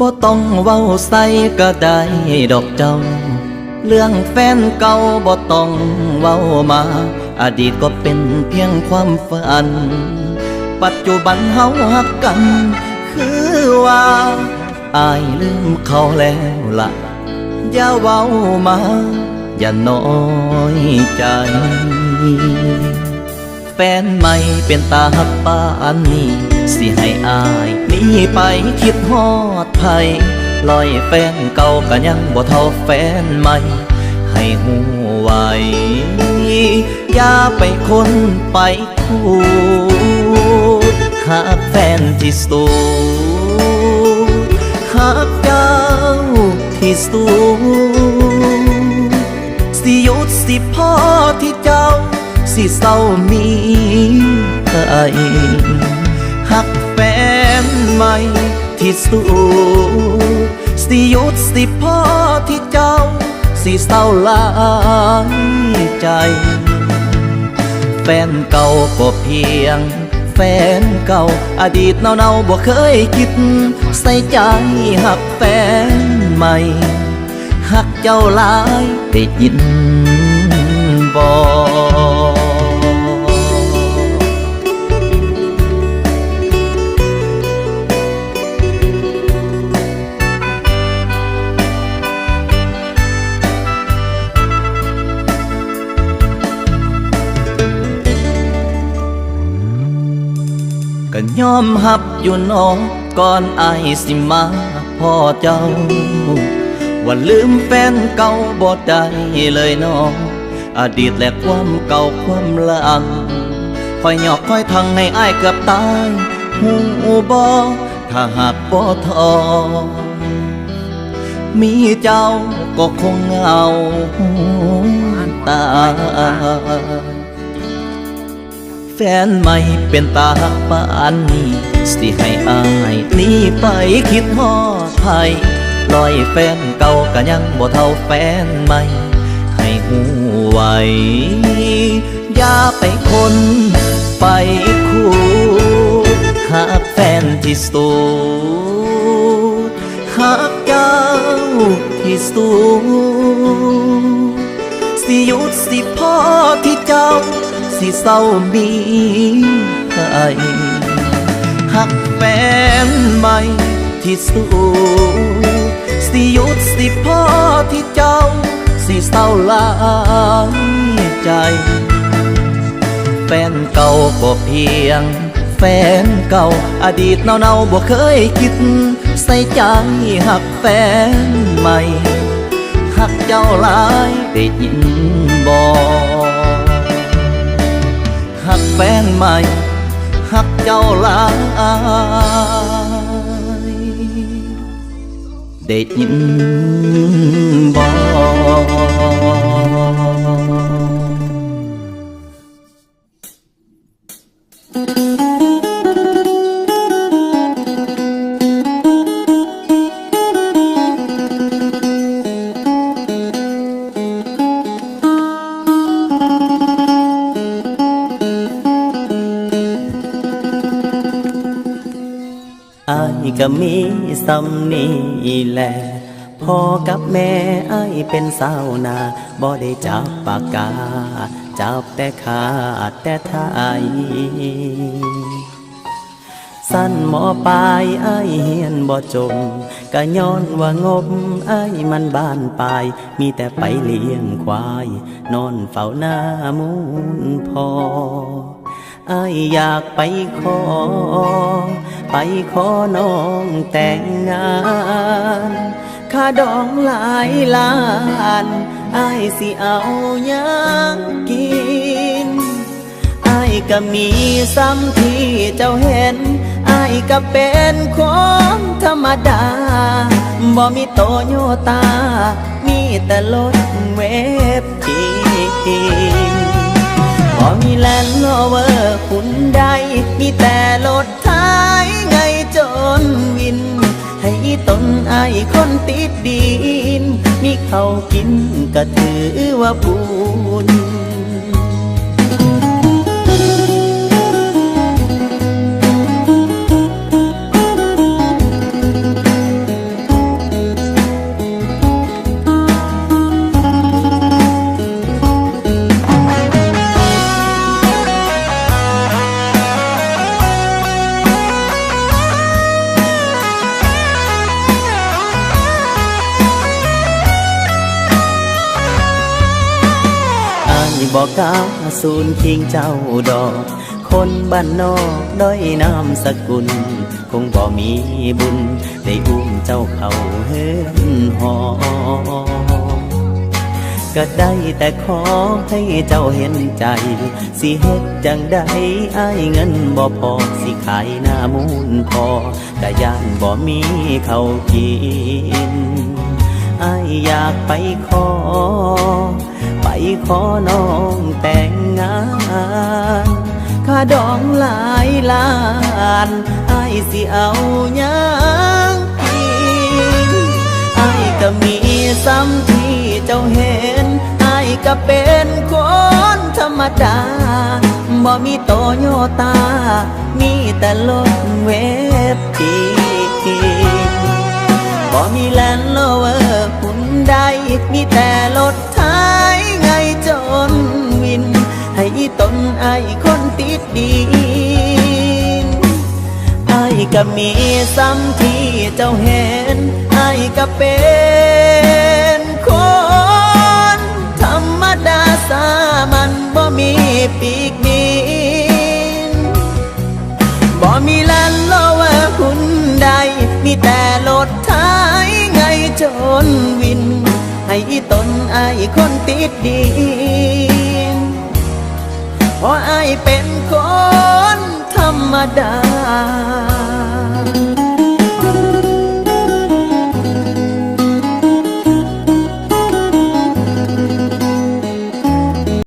บ่ต้องเว้าใส่ก็ได้ดอกเจ้า เรื่องแฟนเก่าบ่ต้องเว้ามา อดีตก็เป็นเพียงความฝัน ปัจจุบันเฮาฮักกัน คือว่าอายลืมเขาแล้วล่ะอย่าเว้ามา อย่าน้อยใจ แฟนใหม่เป็นตาฮักปานนี้สิให้อายนี่ไปคิดฮอดไผลอยแฟนเก่าก็ยังบ่เท่าแฟนใหม่ ให้หูไวอย่าไปคนไปคูดหากแฟนที่สูหากเจ้าที่สูสิหยุดสิพ่อที่เจ้า สิเศร้ามีใครหักแฟนใหม่ที่สูสิยุดสิพ่อที่เจ้า สิเศร้าลายใจ แฟนเก่าก็เพียง แฟนเก่าอดีตเนาๆบ่เคยคิด ใส่ใจหักแฟนใหม่หักเจ้าลายได้ยินบ่ก็ ยอมหับอยู่นอก่อนอายสิมาพ่อเจ้า ว่าลืมแฟนเก่าบ่ได้เลยน้องอดีตและความเก่าความหลังคอยหยอกคอยทังให้อายเกือบตายหูบ่ถ้าหากบ่ทอ มีเจ้าก็คงเหงาตาย แฟนใหม่เป็นตาหักปานนี้สิให้อายหนีไปคิดฮอดไผลอยแฟนเก่าก็ยังบ่เท่าแฟนใหม่ ให้หูไว้อย่าไปคนไปคู่หากแฟนที่สูดหากเจ้าที่สูดสิหยุดสิพ่อที่เจ้า สิเศร้ามีให้หักแฟนใหม่ที่สู้สิหยุดสิพ่อที่เจ้า สิเศร้าลายใจ แฟนเก่าก็เพียง แฟนเก่าอดีตเนาๆบ่เคยคิด ใส่ใจหักแฟนใหม่หักเจ้าหลายได้ยินบ่หัก แฟนใหม่ หักเจ้าหลายได้ยินบ่อา ก็มีสำนีแหละพ่อกับแม่ไอเป็นสาวนาบ่ได้จับปากกา จับแต่ขาดแต่ไทยสั้นหมอปลายไอ้เฮียนบ่จงก็ย้อนว่างบไอ้มันบ้านปลาย มีแต่ไปเลี้ยงควาย นอนเฝ้าหน้ามูลพอ อายอยากไปขอ ไปขอน้องแต่งงานค่าดองหลายล้านไอ้ายสิเอาหยังกินอายก็มีซ้ำที่เจ้าเห็นอายก็เป็นคนธรรมดา บ่มีโตโยตา มีแต่รถเวฟจี บ่มีแลนด์โรเวอร์คุณได้ มีแต่รถท้ายไงจนวิน ให้ตนไอคนติดดิน มีเขากินก็ถือว่าบุญ บอกกล้าสูนคิงเจ้าดอก คนบ้านนอกด้อยนามสกุล คงบ่มีบุญ ได้อุ้มเจ้าเข้าเฮือนหอก็ได้แต่ขอให้เจ้าเห็นใจ สิเฮ็ดจังได้อ้ายเงินบ่พอ สิขายหน้ามูลพอแต่ย่านบ่มีเขากินอ้ายอยากไปขอ ขอน้องแต่งงานค่าดองหลายล้านไอ้สิเอาหยังกินไอ้ก็มีซ้ำที่เจ้าเห็นไอ้ก็เป็นคนธรรมดาบ่มีโตโยตา มีแต่รถเวฟทีบ่มีแลนด์โลเวอร์หุ่นใดมีแต่รถไทยไงจนวินให้ ตนไอ้คนติดดินไอ้ก็มีซ้ำที่เจ้าเห็นไอ้ก็เป็นคน ธรรมดาสามันบ่มีปีกบินบ่มีแลนโลเวอร์หุ่นใด มีแต่รถไทยไงจนวิน ให้ตนไอ้คนติดดิน เพราะไอายเป็นคนธรรมดา